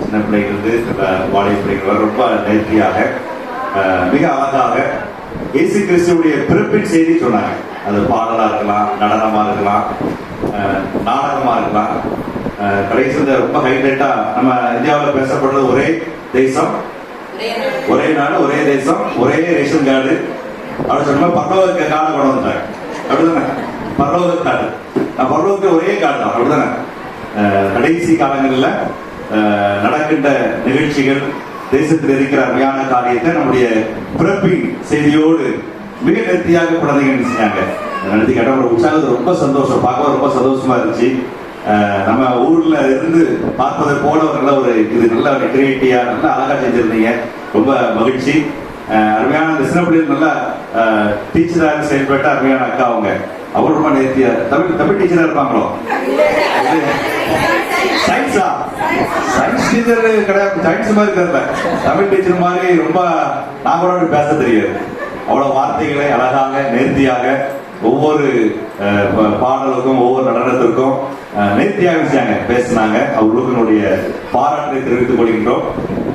சின்ன பிள்ளைகளுக்கு வாழை பிள்ளைகள் ரொம்ப நேர்த்தியாக அஹ், மிக அழகாக இயேசு கிறிஸ்துவுடைய பிறப்பின் செய்தி சொன்னாங்க. அது பாடலா இருக்கலாம் நடனமா இருக்கலாம் அஹ், நாடகமா இருக்கலாம். கடைசியில் ரொம்ப ஹைலைட்டா நம்ம இந்தியாவில் பேசப்படுறது ஒரே தேசம். ஒரே நாடு ஒரே தேசம் ஒரே ரேஷன் கார்டு. அப்படி சொன்ன பரலோக கார்டு கொண்டு வந்தாங்க அப்படிதானே? பரலோக கார்டு. நான் பரலோகத்துக்கு ஒரே கார்டு தான். அப்படிதானே? கடைசி காலங்களில் நடக்கின்ற நிகழ்ச்சிகள் தேசத்தில் இருக்கிற அருமையான காரியத்தை நம்முடைய பிறப்பின் செய்தியோடு மிக நேர்த்தியாக குழந்தைங்க செஞ்சாங்க நடத்தி கேட்ட உற்சாகத்தை ரொம்ப சந்தோஷம். பார்க்க ரொம்ப சந்தோஷமா இருந்துச்சு. நம்ம ஊர்ல இருந்து பார்ப்பதை போல ஒரு நல்ல ஒரு இது நல்ல ஒரு கிரியேட்டிவா நல்ல அழகா செஞ்சிருந்தீங்க. ரொம்ப மகிழ்ச்சி. அருமையான சின்ன பிள்ளைகள் நல்லா டீச்சராக செயல்பட்ட அருமையான அக்கா அவங்க. அவர் ரொம்ப தமிழ் தமிழ் டீச்சரா இருப்பாங்களோ? சயின்ஸா சயின்ஸ் டீச்சர் கிடையாது. சயின்ஸ் மாதிரி தெரியல தமிழ் டீச்சர் மாதிரி ரொம்ப நான் கூட பேச தெரியாது. அவ்வளவு வார்த்தைகளை அழகாக நேர்த்தியாக ஒவ்வொரு பாடலுக்கும் ஒவ்வொரு நடனத்திற்கும் நேர்த்தியாக வச்சாங்க பேசினாங்க. அவர்களுடைய பாராட்டை தெரிவித்துக் கொள்கின்றோம்.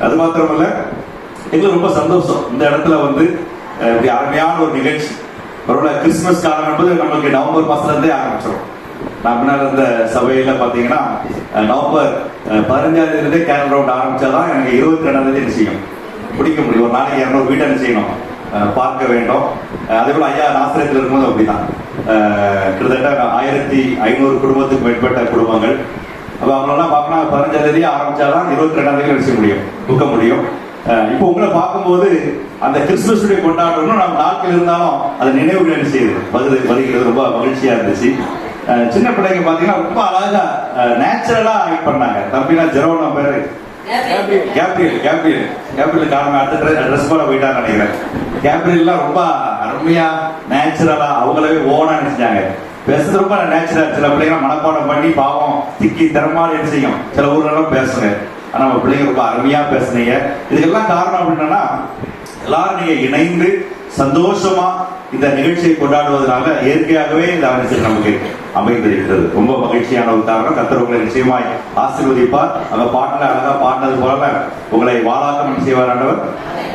அது மாத்திரமல்ல எங்களுக்கு ரொம்ப சந்தோஷம். இந்த இடத்துல வந்து இப்படி அருமையான ஒரு நிகழ்ச்சி. ஒருவேளை கிறிஸ்துமஸ் காலம் என்பது நமக்கு நவம்பர் மாசத்துல இருந்தே ஆரம்பிச்சிடும் நான் இருந்த சபையில பாத்தீங்கன்னா நவம்பர் அஹ், பதினஞ்சாம் தேதி இருந்தே கேரள் ரவுண்ட் ஆரம்பிச்சாதான் எனக்கு இருபத்தி ரெண்டாம் தேதி என்ன செய்யும் பிடிக்க முடியும். ஒரு நாளைக்கு இரநூறு வீட்டை என்ன செய்யணும்? பார்க்க வேண்டும். அதே போல ஐயா நாசிரியத்தில் இருக்கும்போது அப்படிதான். கிட்டத்தட்ட ஆயிரத்தி ஐநூறு குடும்பத்துக்கு மேற்பட்ட குடும்பங்கள். அப்ப அவங்களெல்லாம் பார்க்கணும் பதினஞ்சாம் தேதி ஆரம்பிச்சாதான் இருபத்தி ரெண்டாம் தேதி என்ன முடியும்? தூக்க முடியும். இப்போ உங்களை பார்க்கும்போது அந்த கிறிஸ்துமஸ் டே கொண்டாடணும் நம்ம நாட்கள் இருந்தாலும் அது நினைவுகள் என்ன செய்யுது? வருது வருகிறது ரொம்ப மகிழ்ச்சியா இருந்துச்சு. சின்ன பிள்ளைங்க பாத்தீங்கன்னா ரொம்ப அழகா நேச்சுரலா ஆக்ட் பண்ணாங்க. தம்பினா ஜெரோனா பேரு. கேப்ரியல். Gabriel Gabriel. காரணம் அடுத்த ட்ரெஸ் போட போயிட்டான்னு நினைக்கிறேன். கேப்ரியல்லாம் ரொம்ப அருமையா நேச்சுரலா அவங்களவே ஓனா நினைச்சாங்க. பேசுறது ரொம்ப நேச்சுரல் சில பிள்ளைங்க மனப்பாடம் பண்ணி பாவம் திக்கி திறமாறு செய்யும். சில ஊர்ல எல்லாம் பேசுங்க. நம்ம பிள்ளைங்க ரொம்ப அருமையா பேசுனீங்க. இதுக்கெல்லாம் காரணம் அப்படின்னா எல்லாரும் நீங்கள் இணைந்து சந்தோஷமா இந்த நிகழ்ச்சியை கொண்டாடுவதனால இயற்கையாகவே இந்த அமைச்சர் நமக்கு அமைந்திருக்கிறது. ரொம்ப மகிழ்ச்சியான ஒரு காரணம் கத்தர் உங்களை நிச்சயமாய் ஆசீர்வதிப்பார். அந்த பாட்டில் அழகா பாடினது போல உங்களை வாழாக்கம் செய்வார் ஆண்டவர்.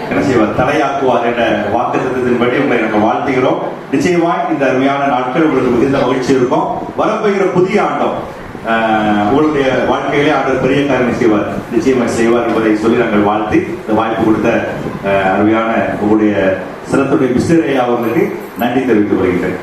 என்ன செய்வார்? தலையாக்குவார் என்ற வாக்குத்தத்தின்படி உங்களை நம்ம வாழ்த்துகிறோம். நிச்சயமாய் இந்த அருமையான நாட்கள் உங்களுக்கு மிகுந்த மகிழ்ச்சி இருக்கும். வரப்போகிற புதிய ஆண்டம் ஆஹ், உங்களுடைய வாழ்க்கையிலே அவர் பெரிய காரியம் செய்வார். நிச்சயமாக செய்வார் என்பதை சொல்லி நாங்கள் வாழ்த்தி இந்த வாய்ப்பு கொடுத்த அருமையான உங்களுடைய சிறத்துடைய மிஸ்டர் அவர்களுக்கு நன்றி தெரிவித்து கொள்கிறேன்